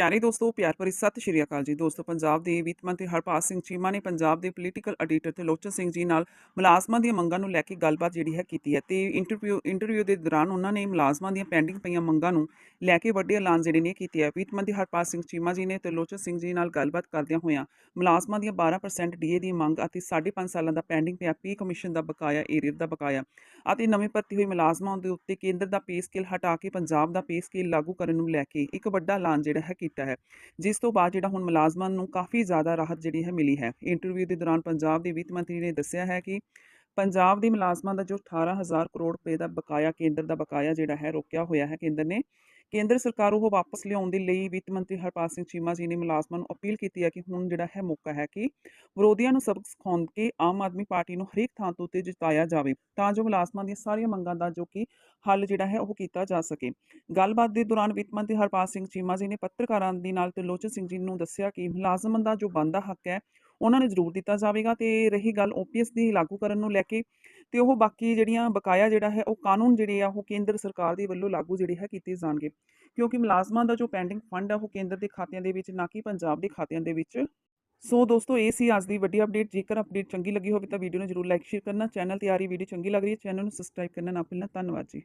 ਪਿਆਰੇ ਦੋਸਤੋ, ਪਿਆਰ ਭਰੀ ਸਤਿ ਸ਼੍ਰੀ ਅਕਾਲ ਜੀ। ਦੋਸਤੋ, ਪੰਜਾਬ ਦੇ ਵਿੱਤ ਮੰਤਰੀ ਹਰਪਾਲ ਸਿੰਘ ਚੀਮਾ ਨੇ ਪੰਜਾਬ ਦੇ ਪੋਲੀਟੀਕਲ ਐਡੀਟਰ ਤੇ ਲੋਚਨ ਸਿੰਘ ਜੀ ਨਾਲ ਮੁਲਾਜ਼ਮਾਂ ਦੀਆਂ ਮੰਗਾਂ ਨੂੰ ਲੈ ਕੇ ਗੱਲਬਾਤ ਜਿਹੜੀ ਹੈ ਕੀਤੀ ਹੈ ਤੇ ਇੰਟਰਵਿਊ ਇੰਟਰਵਿਊ ਦੇ ਦੌਰਾਨ ਉਹਨਾਂ ਨੇ ਮੁਲਾਜ਼ਮਾਂ ਦੀਆਂ ਪੈਂਡਿੰਗ ਪਈਆਂ ਮੰਗਾਂ ਨੂੰ ਲੈ ਕੇ ਵੱਡੇ ਐਲਾਨ ਜਿਹੜੇ ਨੇ ਕੀਤੇ ਹੈ ਵਿੱਤ ਮੰਤਰੀ ਹਰਪਾਲ ਸਿੰਘ ਚੀਮਾ ਜੀ ਨੇ ਤੇ ਲੋਚਨ ਸਿੰਘ ਜੀ ਨਾਲ ਗੱਲਬਾਤ ਕਰਦਿਆਂ ਹੋਇਆਂ ਮੁਲਾਜ਼ਮਾਂ ਦੀਆਂ 12% ਡੀਏ ਦੀ ਮੰਗ ਅਤੇ 5.5 ਸਾਲਾਂ ਦਾ ਪੈਂਡਿੰਗ ਪਿਆ ਪੀ ਕਮਿਸ਼ਨ ਦਾ ਬਕਾਇਆ ਏਰੀਅਰ ਦਾ ਬਕਾਇਆ ਅਤੇ ਨਵੇਂ ਭਰਤੀ ਹੋਏ ਮੁਲਾਜ਼ਮਾਂ ਦੇ ਉੱਤੇ ਕੇਂਦਰ ਦਾ ਪੇ ਸਕੇਲ ਹਟਾ ਕੇ ਪੰਜਾਬ ਦਾ ਪੇ ਸਕੇਲ ਲਾਗੂ ਕਰਨ ਨੂੰ ਲੈ ਕੇ ਇੱਕ ਵੱਡਾ ਐਲਾਨ ਜਿਹੜਾ ਹੈ ਕੀਤਾ ਹੈ। ਜਿਸ ਤੋਂ ਬਾਅਦ ਜਿਹੜਾ ਹੁਣ ਮੁਲਾਜ਼ਮਾਂ ਨੂੰ ਕਾਫੀ ਜ਼ਿਆਦਾ ਰਾਹਤ ਜਿਹੜੀ ਹੈ ਮਿਲੀ ਹੈ। ਇੰਟਰਵਿਊ ਦੇ ਦੌਰਾਨ ਪੰਜਾਬ ਦੇ ਵਿੱਤ ਮੰਤਰੀ ਨੇ ਦੱਸਿਆ ਹੈ ਕਿ ਪੰਜਾਬ ਦੇ ਮੁਲਾਜ਼ਮਾਂ ਦਾ ਜੋ 18000 ਕਰੋੜ ਰੁਪਏ ਦਾ ਬਕਾਇਆ ਕੇਂਦਰ ਦਾ ਬਕਾਇਆ ਜਿਹੜਾ ਹੈ, ਰੋਕਿਆ ਹੋਇਆ ਹੈ। ਕੇਂਦਰ ਨੇ ਕੇਂਦਰ ਸਰਕਾਰ ਉਹ ਵਾਪਸ ਲਿਆਉਣ ਦੇ ਲਈ ਵਿੱਤ ਮੰਤਰੀ ਹਰਪਾਲ ਸਿੰਘ ਚੀਮਾ ਜੀ ਨੇ ਮੁਲਾਜ਼ਮਾਂ ਨੂੰ ਅਪੀਲ ਕੀਤੀ ਹੈ ਕਿ ਹੁਣ ਜਿਹੜਾ ਹੈ ਮੌਕਾ ਹੈ ਕਿ ਵਿਰੋਧੀਆਂ ਨੂੰ ਸਬਕ ਸਿਖਾਉਣ ਕੇ ਆਮ ਆਦਮੀ ਪਾਰਟੀ ਨੂੰ ਹਰੇਕ ਥਾਂ ਤੋਂ ਉੱਤੇ ਜਿਤਾਇਆ ਜਾਵੇ, ਤਾਂ ਜੋ ਮੁਲਾਜ਼ਮਾਂ ਦੀਆਂ ਸਾਰੀਆਂ ਮੰਗਾਂ ਦਾ ਜੋ ਕਿ ਹੱਲ ਜਿਹੜਾ ਹੈ ਉਹ ਕੀਤਾ ਜਾ ਸਕੇ। ਗੱਲਬਾਤ ਦੇ ਦੌਰਾਨ ਵਿੱਤ ਮੰਤਰੀ ਹਰਪਾਲ ਸਿੰਘ ਚੀਮਾ ਜੀ ਨੇ ਪੱਤਰਕਾਰਾਂ ਦੇ ਨਾਲ ਤੇ ਸਿੰਘ ਜੀ ਨੂੰ ਦੱਸਿਆ ਕਿ ਮੁਲਾਜ਼ਮਾਂ ਦਾ ਜੋ ਬਣਦਾ ਹੱਕ ਹੈ, ਉਹਨਾਂ ਨੂੰ ਜ਼ਰੂਰ ਦਿੱਤਾ ਜਾਵੇਗਾ ਤੇ ਰਹੀ ਗੱਲ ਓਪੀਐਸ ਦੀ ਲਾਗੂ ਕਰਨ ਨੂੰ ਲੈ ਕੇ ਤੇ ਉਹ ਬਾਕੀ ਜਿਹੜੀਆਂ ਬਕਾਇਆ ਜਿਹੜਾ ਹੈ, ਉਹ ਕਾਨੂੰਨ ਜਿਹੜੇ ਆ, ਉਹ ਕੇਂਦਰ ਸਰਕਾਰ ਦੇ ਵੱਲੋਂ ਲਾਗੂ ਜਿਹੜੇ ਹੈ, ਕੀਤੇ ਜਾਣਗੇ। ਕਿਉਂਕਿ ਮੁਲਾਜ਼ਮਾਂ ਦਾ ਜੋ ਪੈਂਡਿੰਗ ਫੰਡ ਆ, ਉਹ ਕੇਂਦਰ ਦੇ ਖਾਤਿਆਂ ਦੇ ਵਿੱਚ, ਨਾ ਕਿ ਪੰਜਾਬ ਦੇ ਖਾਤਿਆਂ ਦੇ ਵਿੱਚ। ਸੋ ਦੋਸਤੋ, ਇਹ ਸੀ ਅੱਜ ਦੀ ਵੱਡੀ ਅਪਡੇਟ ਜੇਕਰ ਅਪਡੇਟ ਚੰਗੀ ਲੱਗੀ ਹੋਵੇ ਤਾਂ ਵੀਡੀਓ ਨੂੰ ਜ਼ਰੂਰ ਲਾਈਕ ਸ਼ੇਅਰ ਕਰਨਾ। ਚੈਨਲ ਤੇ ਆ ਰਹੀ ਵੀਡੀਓ ਚੰਗੀ ਲੱਗ ਰਹੀ ਹੈ ਚੈਨਲ ਨੂੰ ਸਬਸਕ੍ਰਾਈਬ ਕਰਨਾ ਨਾ ਭੁੱਲਣਾ। ਧੰਨਵਾਦ ਜੀ।